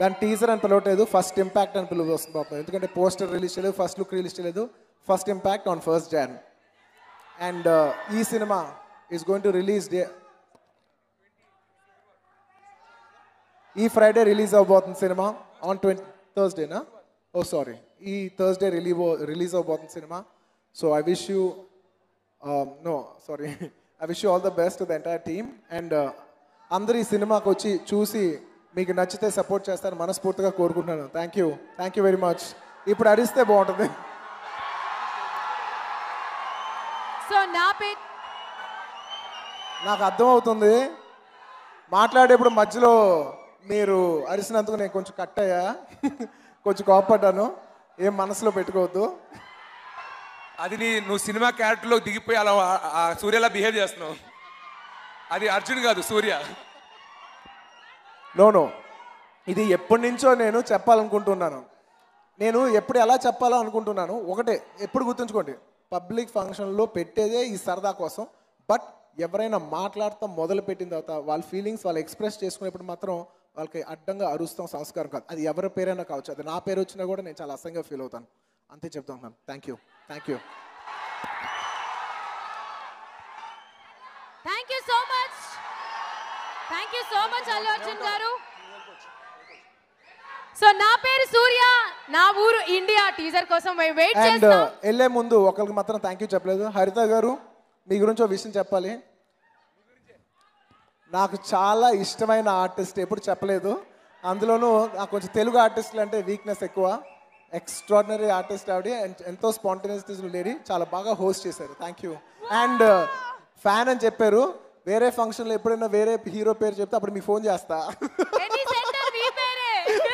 దాని టీజర్ అని పిలవట్లేదు first impact అని పిలువబోతున్నాం ఎందుకంటే పోస్టర్ రిలీజ్ చేయలేదు ఫస్ట్ లుక్ రిలీజ్ చేయలేదు. First impact on first Jan and ఈ cinema is going to release day ఈ ఫ్రైడే రిలీజ్ అవబోతుంది సినిమా ఆన్ ట్వంటీ థర్స్డేనా ఓ సారీ ఈ థర్స్డే రిలీవ్ రిలీజ్ అవబోతుంది cinema so I wish you no sorry I wish you all the best the entire team and అందరూ ఈ సినిమాకి వచ్చి చూసి మీకు నచ్చితే సపోర్ట్ చేస్తారని మనస్ఫూర్తిగా కోరుకుంటున్నాను. Thank you thank you very much ఇప్పుడు అరిస్తే బాగుంటుంది. సో నా పేరు నాకు అర్థమవుతుంది. మాట్లాడేప్పుడు మధ్యలో మీరు అరిసినందుకు నేను కొంచెం కట్ అయ్యా. కొంచెం కోపడ్డాను ఏం మనసులో పెట్టుకోవద్దు. అది నీ నువ్వు సినిమా క్యారెక్టర్లో దిగిపోయి అలా సూర్యలా బిహేవ్ చేస్తున్నావు. అది అర్జున్ కాదు సూర్య. నో నో ఇది ఎప్పటి నుంచో నేను చెప్పాలనుకుంటున్నాను. నేను ఎప్పుడు ఎలా చెప్పాలో అనుకుంటున్నాను. ఒకటే ఎప్పుడు గుర్తుంచుకోండి. పబ్లిక్ ఫంక్షన్లో పెట్టేదే ఈ సరదా కోసం. బట్ ఎవరైనా మాట్లాడతాం మొదలు పెట్టిన తర్వాత వాళ్ళ ఫీలింగ్స్ వాళ్ళు ఎక్స్ప్రెస్ చేసుకునేప్పుడు మాత్రం వాళ్ళకి అడ్డంగా అరుస్తాం సంస్కారం కాదు. అది ఎవరి పేరైనా కావచ్చు. అది నా పేరు వచ్చినా కూడా నేను చాలా అసంగా ఫీల్ అవుతాను. అంతే చెప్తాను thank you thank you thank you so much thank you so much Allu Arjun garu. So నా పేరు సూర్య నా ఊరు ఇండియా. టీజర్ కోసం మేము వెయిట్ అండ్ చేస్తాం వెళ్ళే ముందు ఒకరికి మాత్రం థ్యాంక్ యూ చెప్పలేదు. హరిత గారు మీ గురించి ఒక విషయం చెప్పాలి. నాకు చాలా ఇష్టమైన ఆర్టిస్ట్ ఎప్పుడు చెప్పలేదు. అందులోనూ నాకు కొంచెం తెలుగు ఆర్టిస్టులు అంటే వీక్నెస్ ఎక్కువ. ఎక్స్ట్రాడినరీ ఆర్టిస్ట్ ఆవిడ. and ఎంతో స్పాంటేనియస్ లేడీ. చాలా బాగా హోస్ట్ చేశారు. థ్యాంక్ యూ అండ్ ఫ్యాన్ అని చెప్పారు. వేరే ఫంక్షన్లో ఎప్పుడైనా వేరే హీరో పేరు చెప్తే అప్పుడు మీకు ఫోన్ చేస్తా ఎనీ సెంటర్ మీ పేరే థ్యాంక్ యూ